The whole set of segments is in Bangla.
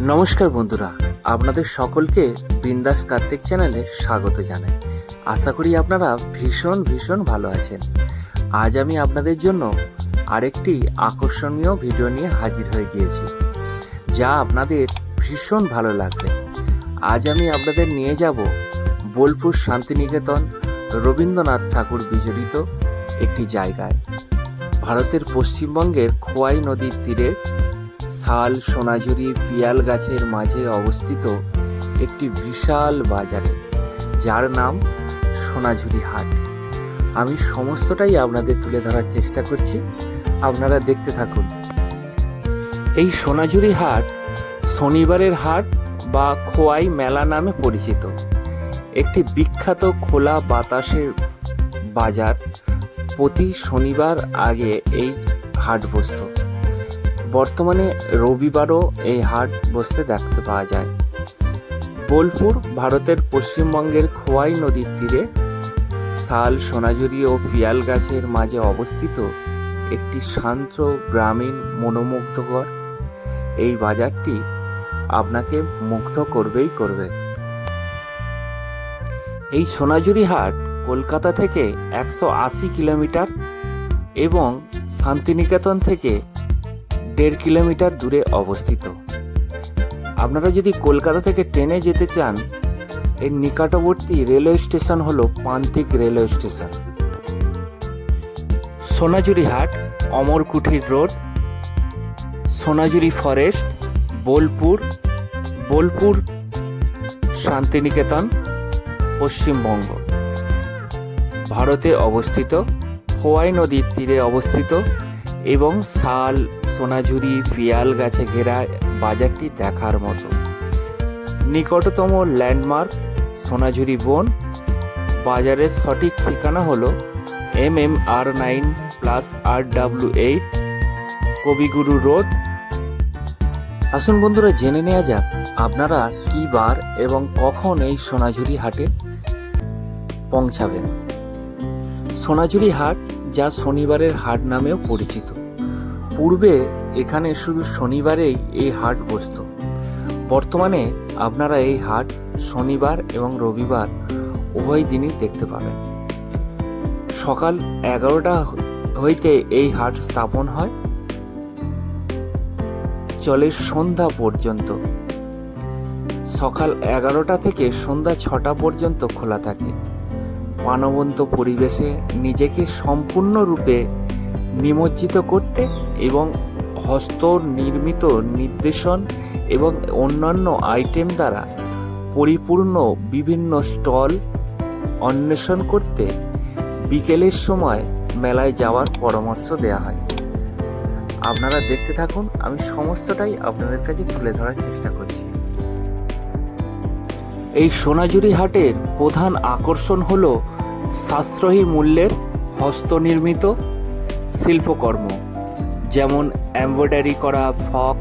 নমস্কার বন্ধুরা, আপনাদের সকলকে বিন্দাস কার্তিক চ্যানেলে স্বাগত জানাই। আশা করি আপনারা ভীষণ ভীষণ ভালো আছেন। আজ আমি আপনাদের জন্য আরেকটি আকর্ষণীয় ভিডিও নিয়ে হাজির হয়ে গিয়েছি, যা আপনাদের ভীষণ ভালো লাগবে। আজ আমি আপনাদের নিয়ে যাব বোলপুর শান্তিনিকেতন রবীন্দ্রনাথ ঠাকুর বিজড়িত একটি জায়গায়। ভারতের পশ্চিমবঙ্গের খোয়াই নদীর তীরে শাল, সোনাঝুরি, পিয়াল গাছের মাঝে অবস্থিত একটি বিশাল বাজারে, যার নাম সোনাঝুরি হাট। আমি সমস্তটাই আপনাদের তুলে ধরার চেষ্টা করছি। আপনারা দেখতে থাকুন। এই সোনাঝুরি হাট শনিবারের হাট বা খোয়াই মেলা নামে পরিচিত। একটি বিখ্যাত খোলা বাতাসের বাজার প্রতি শনিবার আগে এই হাট বসত। বর্তমানে রবিবারও এই হাট বসতে দেখতে পাওয়া যায়। বোলপুর, ভারতের পশ্চিমবঙ্গের খোয়াই নদীর তীরে শাল সোনাঝুরি ও পিয়াল গাছের মাঝে অবস্থিত একটি শান্ত গ্রামীণ মনোমুগ্ধকর। এই বাজারটি আপনাকে মুগ্ধ করবেই করবে। এই সোনাঝুরি হাট কলকাতা থেকে একশো আশি কিলোমিটার এবং শান্তিনিকেতন থেকে দেড় কিলোমিটার দূরে অবস্থিত। আপনারা যদি কলকাতা থেকে ট্রেনে যেতে চান এর নিকটবর্তী রেলওয়ে স্টেশন হল পান্তিক রেলওয়ে স্টেশন। সোনাঝুরি হাট, অমরকুঠির রোড, সোনাঝুরি ফরেস্ট, বোলপুর বোলপুর, শান্তিনিকেতন, পশ্চিমবঙ্গ। ভারতে অবস্থিত, হোয়াই নদীর তীরে অবস্থিত এবং শাল, সোনাঝুরি, পিয়াল গাছে ঘেরা বাজারটি দেখার মতো। নিকটতম ল্যান্ডমার্ক সোনাঝুরি বন। বাজারের সঠিক ঠিকানা হলো M M R nine plus R W eight Kabiguru road. আসুন বন্ধুরা, জেনে নেওয়া যাক আপনারা কি বার এবং কখন এই সোনাঝুরি হাটে পৌঁছাবেন। সোনাঝুরি হাট যা শনিবারের হাট নামেও পরিচিত। পূর্বে এখানে শুধু শনিবারেই এই হাট বসত। বর্তমানে আপনারা এই হাট শনিবার এবং রবিবার উভয় দিনই দেখতে পাবেন। সকাল এগারোটা হইতে এই হাট স্থাপন হয়। চলে সন্ধ্যা পর্যন্ত। সকাল এগারোটা থেকে সন্ধ্যা ছটা পর্যন্ত খোলা থাকে। প্রাণবন্ত পরিবেশে নিজেকে সম্পূর্ণরূপে নিমজ্জিত করতে এবং হস্ত নির্মিত নির্দেশন এবং অন্যান্য আইটেম দ্বারা পরিপূর্ণ বিভিন্ন স্টল অন্বেষণ করতে বিকেলের সময় মেলায় যাওয়ার পরামর্শ দেওয়া হয়। আপনারা দেখতে থাকুন, আমি সমস্তটাই আপনাদের কাছে তুলে ধরার চেষ্টা করছি। এই সোনাঝুরি হাটের প্রধান আকর্ষণ হল সাশ্রয়ী মূল্যের হস্তনির্মিত শিল্পকর্ম, যেমন এমব্রয়ডারি করা frock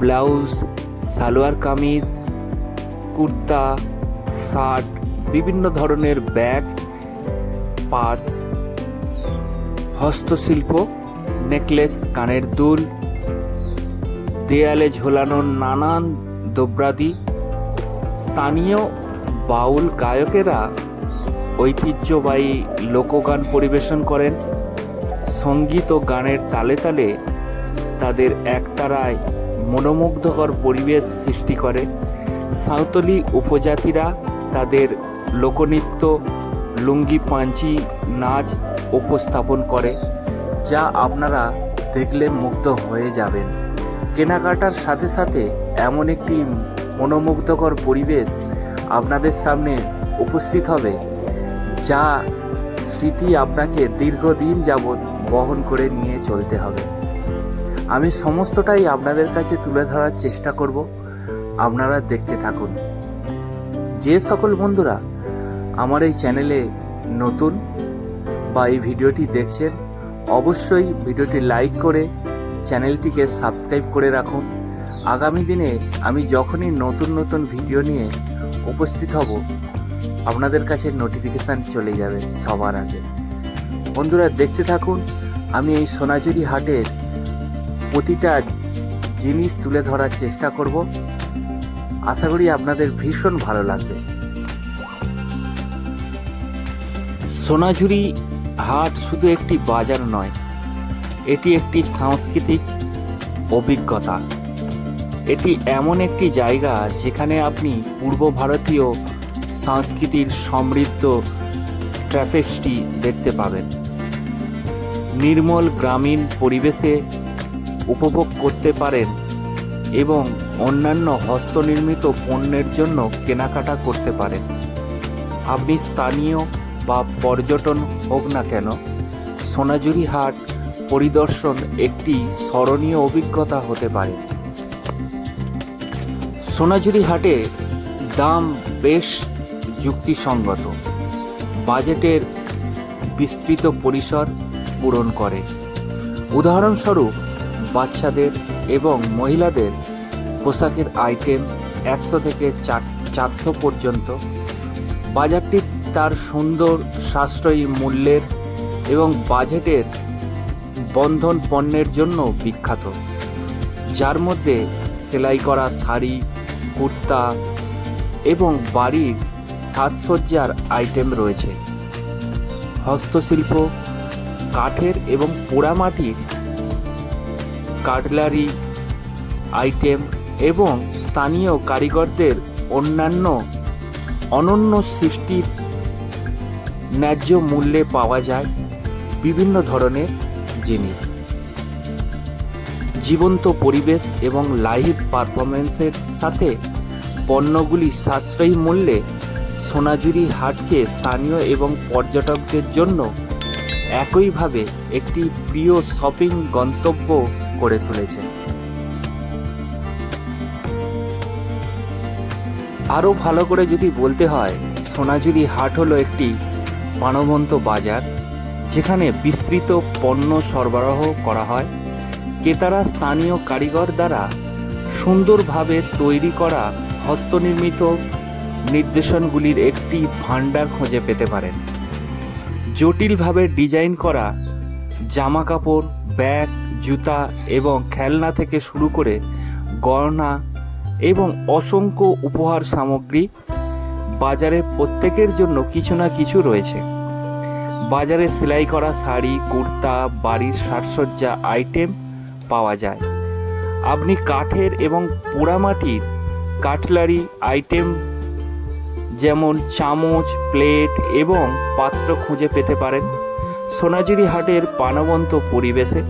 blouse, salwar kameez, kurta, shirt, বিভিন্ন ধরনের ব্যাগ, পার্স, হস্তশিল্প, নেকলেস, কানের দুল, দেয়ালে ঝোলানো নানান দ্রব্যাদি স্থানীয় বাউল গায়কেরা ঐতিহ্যবাহী লোকগান পরিবেশন করেন। সংগীত ও গানের তালে তালে তাদের একতারায় মনোমুগ্ধকর পরিবেশ সৃষ্টি করে। সাঁওতালি উপজাতিরা তাদের লোকনৃত্য, লুঙ্গি পাঞ্চি নাচ উপস্থাপন করে, যা আপনারা দেখলে মুগ্ধ হয়ে যাবেন। কেনাকাটার সাথে সাথে এমন একটি মনোমুগ্ধকর পরিবেশ আপনাদের সামনে উপস্থিত হবে, যা স্মৃতি আপনাকে দীর্ঘদিন যাবৎ বহন করে নিয়ে চলতে হবে। আমি সমস্তটাই আপনাদের কাছে তুলে ধরার চেষ্টা করব। আপনারা দেখতে থাকুন। যে সকল বন্ধুরা আমার এই চ্যানেলে নতুন বা এই ভিডিওটি দেখছেন, অবশ্যই ভিডিওটি লাইক করে চ্যানেলটিকে সাবস্ক্রাইব করে রাখুন। আগামী দিনে আমি যখনই নতুন নতুন ভিডিও নিয়ে উপস্থিত হব, আপনাদের কাছে নোটিফিকেশান চলে যাবে সবার আগে। বন্ধুরা দেখতে থাকুন, আমি এই সোনাঝুরি হাটের প্রতিটা জিনিস তুলে ধরার চেষ্টা করব। আশা করি আপনাদের ভীষণ ভালো লাগবে। সোনাঝুরি হাট শুধু একটি বাজার নয়, এটি একটি সাংস্কৃতিক অভিজ্ঞতা। এটি এমন একটি জায়গা যেখানে আপনি পূর্ব ভারতীয় সংস্কৃতির সমৃদ্ধ ট্র্যাফিকসটি দেখতে পাবেন। নির্মল গ্রামীণ পরিবেশে উপভোগ করতে পারেন এবং অন্যান্য হস্তনির্মিত পণ্যের জন্য কেনাকাটা করতে পারেন। আপনি স্থানীয় বা পর্যটন হোক না কেন, সোনাঝুরি হাট পরিদর্শন একটি স্মরণীয় অভিজ্ঞতা হতে পারে। সোনাঝুরি হাটে দাম বেশ যুক্তিসঙ্গত। বাজেটের বিস্তৃত পরিসর পূরণ করে। উদাহরণস্বরূপ, বাচ্চাদের এবং মহিলাদের পোশাকের আইটেম একশো থেকে চার চারশো পর্যন্ত। বাজারটি তার সুন্দর সাশ্রয়ী মূল্যের এবং বাজেটের বন্ধন পণ্যের জন্য বিখ্যাত, যার মধ্যে সেলাই করা শাড়ি, কুর্তা এবং বাড়ির সাজসজ্জার আইটেম রয়েছে। হস্তশিল্প কাঠের এবং পোড়ামাটির কাটলারি, আইটেম এবং স্থানীয় কারিগরদের অন্যান্য অনন্য সৃষ্টির ন্যায্য মূল্যে পাওয়া যায় বিভিন্ন ধরনের জিনিস। জীবন্ত পরিবেশ এবং লাইভ পারফরমেন্সের সাথে পণ্যগুলি সাশ্রয়ী মূল্যে সোনাঝুরি হাটকে স্থানীয় এবং পর্যটকদের জন্য একইভাবে একটি প্রিয় শপিং গন্তব্য করে তুলেছে। আরও ভালো করে যদি বলতে হয়, সোনাঝুরি হাট হলো একটি প্রাণবন্ত বাজার, যেখানে বিস্তৃত পণ্য সরবরাহ করা হয়। ক্রেতারা স্থানীয় কারিগর দ্বারা সুন্দরভাবে তৈরি করা হস্তনির্মিত নির্দেশনগুলির একটি ভাণ্ডার খুঁজে পেতে পারেন। জটিলভাবে ডিজাইন করা জামা কাপড় ব্যাগ, জুতা এবং খেলনা থেকে শুরু করে গয়না এবং অসংখ্য উপহার সামগ্রী বাজারে প্রত্যেকের জন্য কিছু না কিছু রয়েছে। বাজারে সেলাই করা শাড়ি, কুর্তা, বাড়ির সাজসজ্জা আইটেম পাওয়া যায়। আপনি কাঠের এবং পোড়ামাটির কাটলারি আইটেম যেমন চামচ, প্লেট এবং পাত্র খুঁজে পেতে পারেন সোনাঝুরি হাটের প্রাণবন্ত পরিবেশে।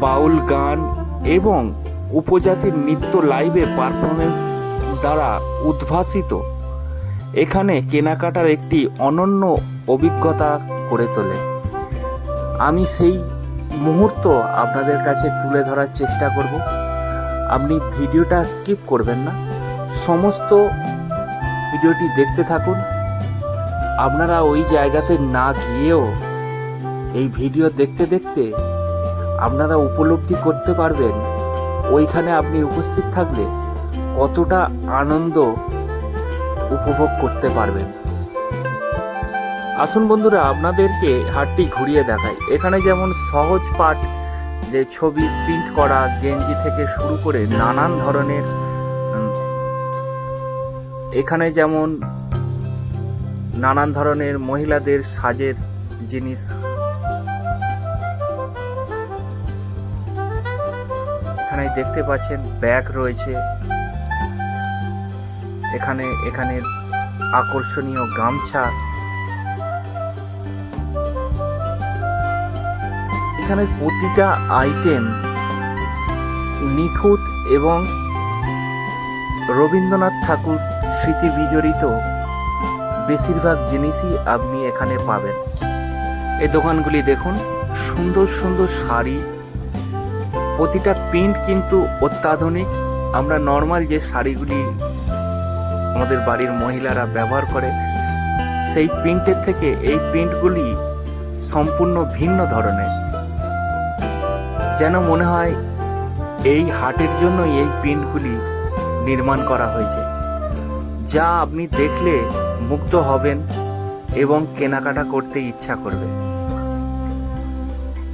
বাউল গান এবং উপজাতির নৃত্য লাইভে পারফরমেন্স দ্বারা উদ্ভাসিত। এখানে কেনাকাটার একটি অনন্য অভিজ্ঞতা করে তোলে। আমি সেই মুহূর্ত আপনাদের কাছে তুলে ধরার চেষ্টা করব। আপনি ভিডিওটা স্কিপ করবেন না। সমস্ত ভিডিওটি দেখতে থাকুন। আপনারা ওই জায়গাতে না গিয়েও এই ভিডিও দেখতে দেখতে আপনারা উপলব্ধি করতে পারবেন ওইখানে আপনি উপস্থিত থাকলে কতটা আনন্দ উপভোগ করতে পারবেন। আসুন বন্ধুরা, আপনাদেরকে হাটটি ঘুরিয়ে দেখাই। এখানে যেমন সহজ পাঠ যে ছবি প্রিন্ট করা, গেঞ্জি থেকে শুরু করে নানান ধরনের এখানে যেমন নানান ধরনের মহিলাদের সাজের জিনিস। এখানে দেখতে পাচ্ছেন ব্যাগ রয়েছে। এখানে এখানে আকর্ষণীয় গামছা। এখানে প্রতিটা আইটেম নিখুঁত এবং রবীন্দ্রনাথ ঠাকুর স্মৃতি বিজড়িত বেশিরভাগ জিনিসই আপনি এখানে পাবেন। এই দোকানগুলি দেখুন, সুন্দর সুন্দর শাড়ি, প্রতিটা প্রিন্ট কিন্তু অত্যাধুনিক। আমরা নর্মাল যে শাড়িগুলি আমাদের বাড়ির মহিলারা ব্যবহার করে, সেই প্রিন্টের থেকে এই প্রিন্টগুলি সম্পূর্ণ ভিন্ন ধরনের। যেন মনে হয় এই হাটের জন্যই এই প্রিন্টগুলি নির্মাণ করা হয়েছে। যা আপনি দেখলে মুগ্ধ হবেন এবং কেনাকাটা করতে ইচ্ছা করবে।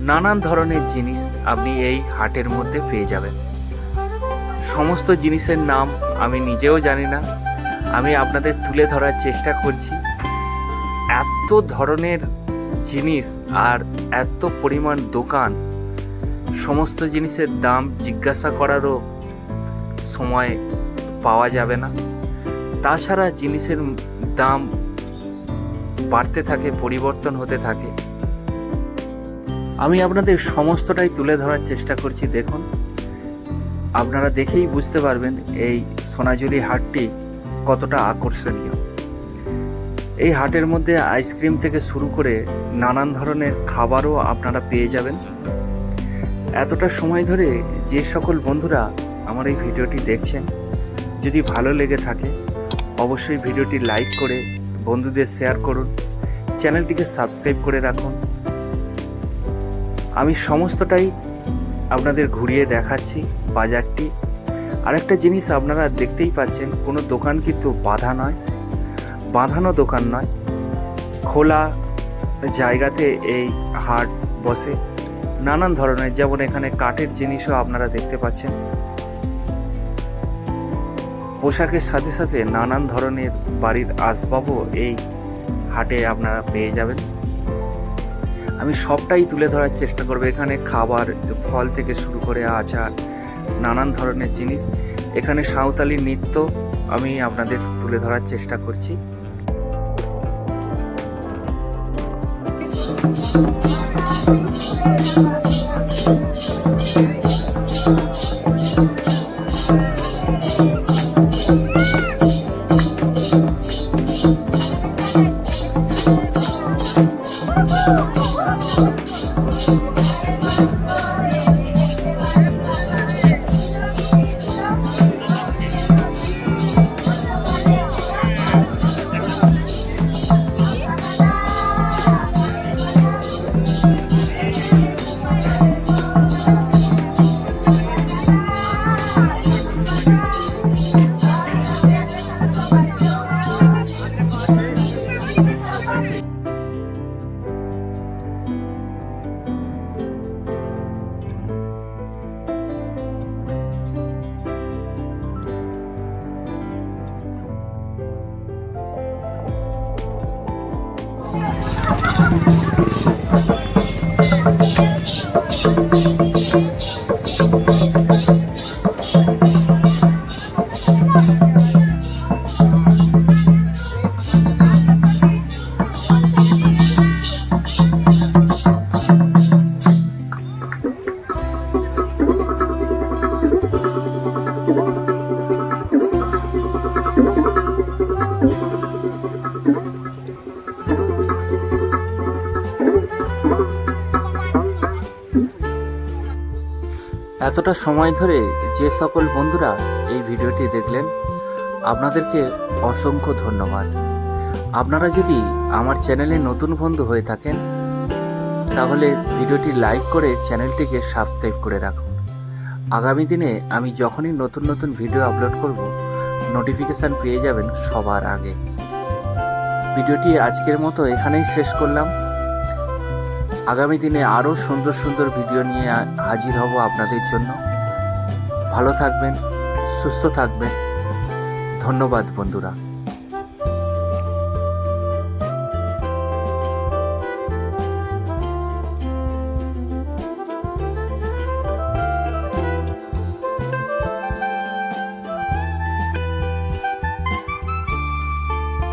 নানান ধরনের জিনিস আপনি এই হাটের মধ্যে পেয়ে যাবেন। সমস্ত জিনিসের নাম আমি নিজেও জানি না। আমি আপনাদের তুলে ধরার চেষ্টা করছি। এত ধরনের জিনিস আর এত পরিমাণ দোকান, সমস্ত জিনিসের দাম জিজ্ঞাসা করারও সময় পাওয়া যাবে না। তাছাড়া জিনিসের দাম বাড়তে থাকে, পরিবর্তন হতে থাকে। আমি আপনাদের সমস্তটাই তুলে ধরার চেষ্টা করছি, দেখুন। আপনারা দেখেই বুঝতে পারবেন এই সোনাঝুরি হাটটি কতটা আকর্ষণীয়। এই হাটের মধ্যে আইসক্রিম থেকে শুরু করে নানান ধরনের খাবারও আপনারা পেয়ে যাবেন। এতটা সময় ধরে যে সকল বন্ধুরা আমার এই ভিডিওটি দেখছেন, যদি ভালো লেগে থাকে অবশ্যই ভিডিওটি লাইক করে বন্ধুদের শেয়ার করুন, চ্যানেলটিকে সাবস্ক্রাইব করে রাখুন। আমি সমস্তটাই আপনাদের ঘুরিয়ে দেখাচ্ছি বাজারটি। আরেকটা জিনিস আপনারা দেখতেই পাচ্ছেন, কোনো দোকান কিন্তু বাধা নয়, বাঁধানো দোকান নয়। খোলা জায়গাতে এই হাট বসে। নানান ধরনের, যেমন এখানে কাঠের জিনিসও আপনারা দেখতে পাচ্ছেন। পোশাকের সাথে সাথে নানান ধরনের বাড়ির আসবাবও এই হাটে আপনারা পেয়ে যাবেন। আমি সবটাই তুলে ধরার চেষ্টা করব। এখানে খাবার, ফল থেকে শুরু করে আচার, নানান ধরনের জিনিস। এখানে সাঁওতালি নৃত্য আমি আপনাদের তুলে ধরার চেষ্টা করছি। এতটা সময় ধরে যে সকল বন্ধুরা এই ভিডিওটি দেখলেন, আপনাদেরকে অসংখ্য ধন্যবাদ। আপনারা যদি আমার চ্যানেলে নতুন বন্ধু হয়ে থাকেন, তাহলে ভিডিওটি লাইক করে চ্যানেলটিকে সাবস্ক্রাইব করে রাখুন। আগামী দিনে আমি যখনই নতুন নতুন ভিডিও আপলোড করব, নোটিফিকেশান পেয়ে যাবেন সবার আগে। ভিডিওটি আজকের মতো এখানেই শেষ করলাম। আগামী দিনে আরও সুন্দর সুন্দর ভিডিও নিয়ে হাজির হব আপনাদের জন্য। ভালো থাকবেন, সুস্থ থাকবেন। ধন্যবাদ বন্ধুরা।